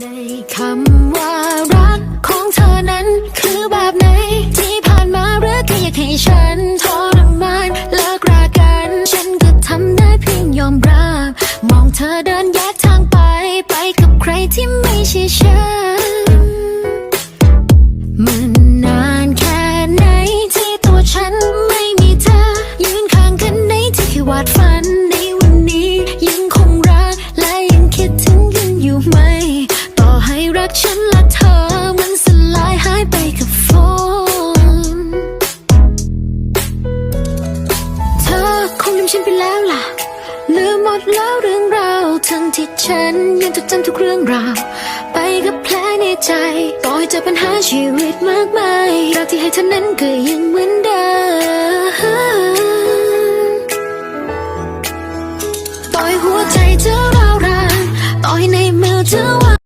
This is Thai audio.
ในคำว่ารักของเธอนั้น คือแบบไหน ที่ผ่านมาหรือแค่อยากให้ฉันทรมานเลิกรากัน ฉันก็ทำได้เพียงยอมรับ มองเธอเดินแยกทางไป ไปกับใครที่ไม่ใช่ฉันมันนานแค่ไหนที่ตัวฉันไม่มีเธอ ยืนข้างกันในที่ที่วาดฝัน มฉันไปแล้วล่ะ ลืมหมดแล้วเรื่องราวทั้งที่ฉันยังจดจำทุกเรื่องราว ไปกับแผลในใจ ต่อให้เจอปัญหาชีวิตมากมายรักที่ให้เธอนั้นก็ยังเหมือนเดิมต่อยหัวใจเธอ